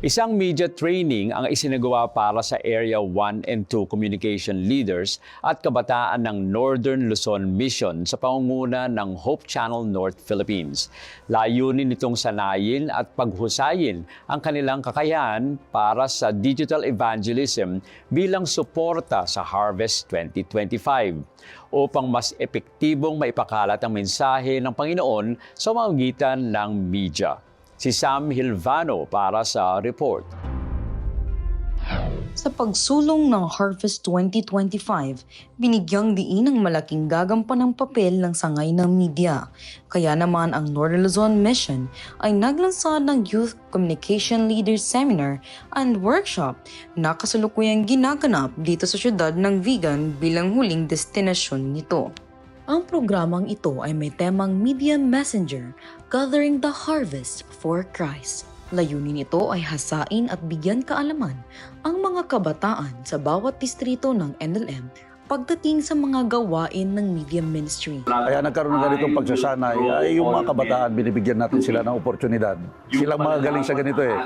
Isang media training ang isinagawa para sa Area 1 and 2 communication leaders at kabataan ng Northern Luzon Mission sa pangunguna ng Hope Channel North Philippines. Layunin nitong sanayin at paghusayin ang kanilang kakayahan para sa digital evangelism bilang suporta sa Harvest 2025 upang mas epektibong maipakalat ang mensahe ng Panginoon sa magitan ng media. Si Sam Hilvano para sa report. Sa pagsulong ng Harvest 2025, binigyang diin ang malaking gagampan ng papel ng sangay ng media. Kaya naman ang Northern Luzon Mission ay naglansa ng Youth Communication Leaders Seminar and Workshop na kasalukuyang ginaganap dito sa syudad ng Vigan bilang huling destinasyon nito. Ang programang ito ay may temang Media Messenger, Gathering the Harvest for Christ. Layunin ito ay hasain at bigyan kaalaman ang mga kabataan sa bawat distrito ng NLM pagdating sa mga gawain ng media ministry. Kaya nagkaroon ng ganitong pagsasanay, ay yung mga kabataan, binibigyan natin sila ng oportunidad. Silang mga galing sa ganito eh.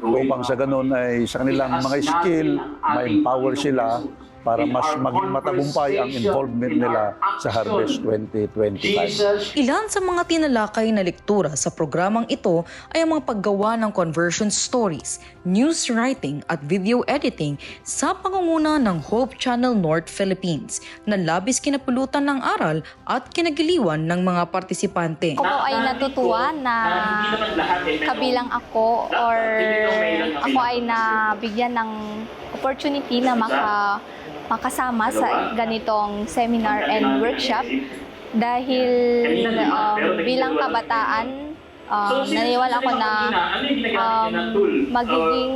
Upang sa ganun ay sa kanilang mga skill, ma-empower sila para mas maging matagumpay ang involvement nila sa Harvest 2025. Ilan sa mga tinalakay na lektura sa programang ito ay ang mga paggawa ng conversion stories, news writing at video editing sa pangunguna ng Hope Channel North Philippines na labis kinapulutan ng aral at kinagiliwan ng mga partisipante. Ako ay natutuwa na kabilang ako or ako ay nabigyan ng opportunity na maka, makasama sa ganitong seminar and workshop. Dahil um, bilang kabataan um, naniwala ako na um, magiging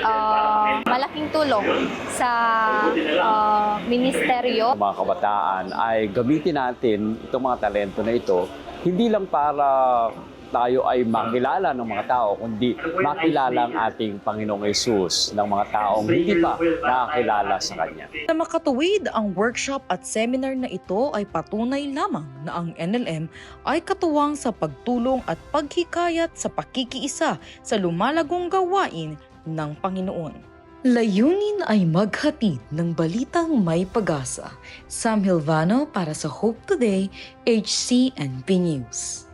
uh, malaking tulong sa uh, ministeryo. Mga kabataan ay gamitin natin itong mga talento na ito hindi lang para tayo ay makilala ng mga tao, kundi makilala ang ating Panginoong Yesus ng mga taong hindi pa nakakilala sa Kanya. Na makatuwid ang workshop at seminar na ito ay patunay lamang na ang NLM ay katuwang sa pagtulong at paghikayat sa pakikiisa sa lumalagong gawain ng Panginoon. Layunin ay maghatid ng balitang may pag-asa. Sam Hilvano para sa Hope Today, HCNP News.